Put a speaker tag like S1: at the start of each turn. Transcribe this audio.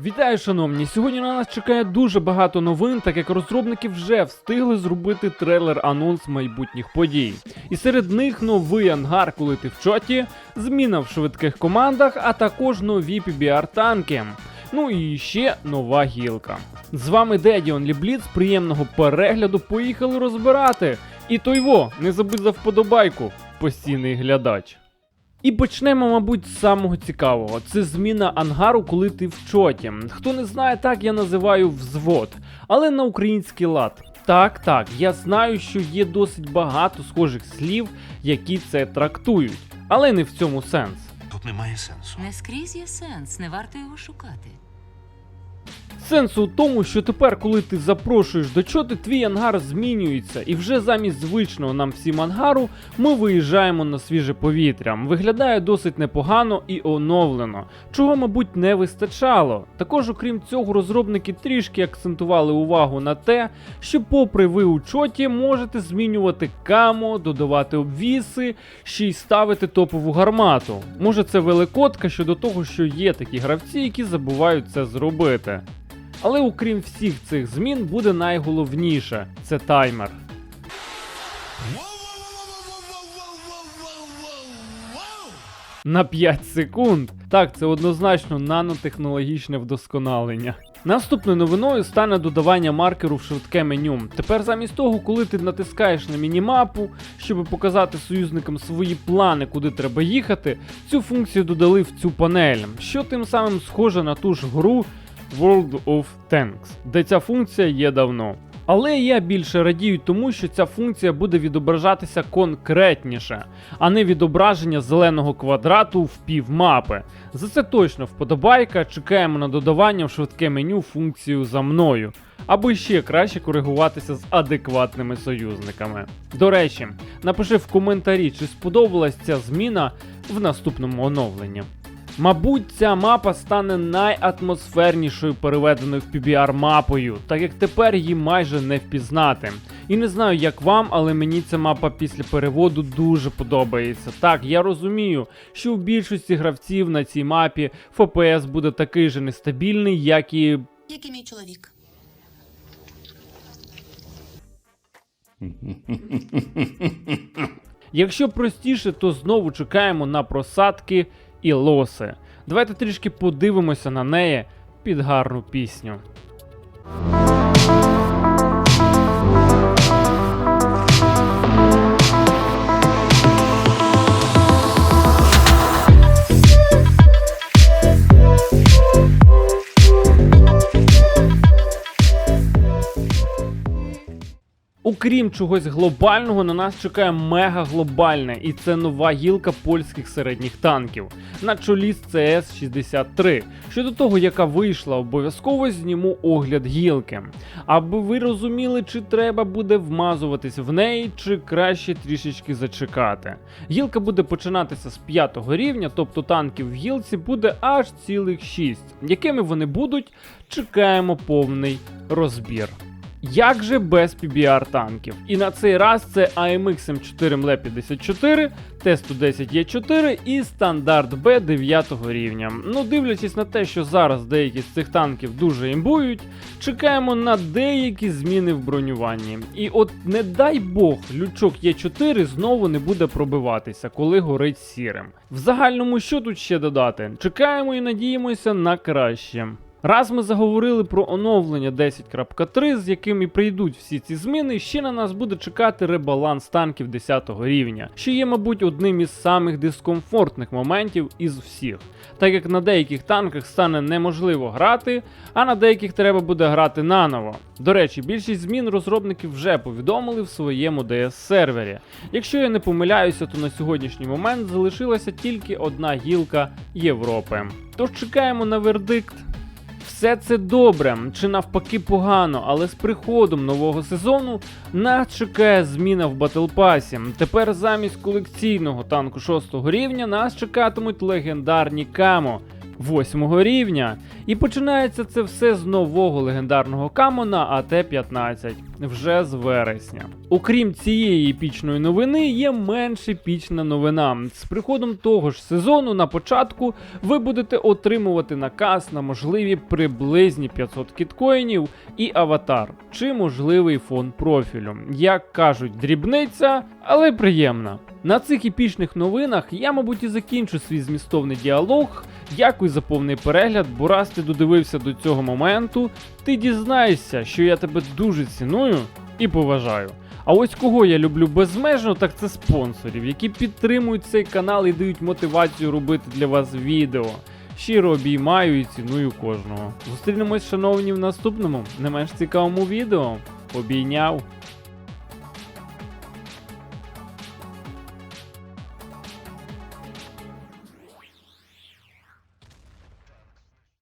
S1: Вітаю, шановні! Сьогодні на нас чекає дуже багато новин, так як розробники вже встигли зробити трейлер анонс майбутніх подій. І серед них новий ангар, коли ти в чоті, зміна в швидких командах, а також нові PBR танки. Ну і ще нова гілка. З вами Деді Онлібліц, приємного перегляду, поїхали розбирати. І тойво, не забудь за вподобайку, постійний глядач. І почнемо, мабуть, з самого цікавого. Це зміна ангару, коли ти в чоті. Хто не знає, так я називаю взвод, але на український лад. Так, так, я знаю, що є досить багато схожих слів, які це трактують, але не в цьому сенс.
S2: Тут немає сенсу.
S3: Не скрізь є сенс, не варто його шукати.
S1: Сенс у тому, що тепер, коли ти запрошуєш до чоти, твій ангар змінюється, і вже замість звичного нам всім ангару ми виїжджаємо на свіже повітря. Виглядає досить непогано і оновлено, чого, мабуть, не вистачало. Також, окрім цього, розробники трішки акцентували увагу на те, що, попри ви у чоті, можете змінювати камо, додавати обвіси, ще й ставити топову гармату. Може, це великодка щодо того, що є такі гравці, які забувають це зробити. Але окрім всіх цих змін буде найголовніше це таймер. На 5 секунд. Так, це однозначно нанотехнологічне вдосконалення. Наступною новиною стане додавання маркеру в швидке меню. Тепер замість того, коли ти натискаєш на мінімапу, щоб показати союзникам свої плани, куди треба їхати, цю функцію додали в цю панель, що тим самим схоже на ту ж гру World of Tanks, де ця функція є давно. Але я більше радію тому, що ця функція буде відображатися конкретніше, а не відображення зеленого квадрату в пів мапи. За це точно вподобайка. Чекаємо на додавання в швидке меню функцію за мною, аби ще краще коригуватися з адекватними союзниками. До речі, напиши в коментарі, чи сподобалась ця зміна в наступному оновленні. Мабуть, ця мапа стане найатмосфернішою переведеною в PBR мапою, так як тепер її майже не впізнати. І не знаю, як вам, але мені ця мапа після переводу дуже подобається. Так, я розумію, що у більшості гравців на цій мапі FPS буде такий же нестабільний, як і
S4: Як і мій чоловік.
S1: Якщо простіше, то знову чекаємо на просадки і лоси. Давайте трішки подивимося на неї під гарну пісню. Окрім чогось глобального, на нас чекає мега глобальне, і це нова гілка польських середніх танків на чолі з CS-63. Щодо того, яка вийшла, обов'язково зніму огляд гілки. Аби ви розуміли, чи треба буде вмазуватись в неї, чи краще трішечки зачекати. Гілка буде починатися з 5 рівня, тобто танків в гілці буде аж цілих 6. Якими вони будуть, чекаємо повний розбір. Як же без PBR танків? І на цей раз це AMX M4 ML54, Т-110Е4 і стандарт Б 9 рівня. Ну, дивлячись на те, що зараз деякі з цих танків дуже імбують, чекаємо на деякі зміни в бронюванні. І от не дай Бог, лючок Е4 знову не буде пробиватися, коли горить сірим. В загальному що тут ще додати? Чекаємо і надіємося на краще. Раз ми заговорили про оновлення 10.3, з яким і прийдуть всі ці зміни, ще на нас буде чекати ребаланс танків 10 рівня, що є, мабуть, одним із самих дискомфортних моментів із всіх, так як на деяких танках стане неможливо грати, а на деяких треба буде грати наново. До речі, більшість змін розробники вже повідомили в своєму DS сервері. Якщо я не помиляюся, то на сьогоднішній момент залишилася тільки одна гілка Європи. Тож чекаємо на вердикт. Все це добре, чи навпаки погано, але з приходом нового сезону нас чекає зміна в батлпасі. Тепер замість колекційного танку 6 рівня нас чекатимуть легендарні камо восьмого рівня. І починається це все з нового легендарного камона АТ-15 вже з вересня. Окрім цієї епічної новини, є менш епічна новина. З приходом того ж сезону на початку ви будете отримувати наказ на можливі приблизні 500 кіткоїнів і аватар, чи можливий фон профілю. Як кажуть, дрібниця, але приємна. На цих епічних новинах я, мабуть, і закінчу свій змістовний діалог. Дякую за повний перегляд, бо раз ти додивився до цього моменту, ти дізнаєшся, що я тебе дуже ціную і поважаю. А ось кого я люблю безмежно, так це спонсорів, які підтримують цей канал і дають мотивацію робити для вас відео. Щиро обіймаю і ціную кожного. Зустрінемось, шановні, в наступному, не менш цікавому відео. Обійняв.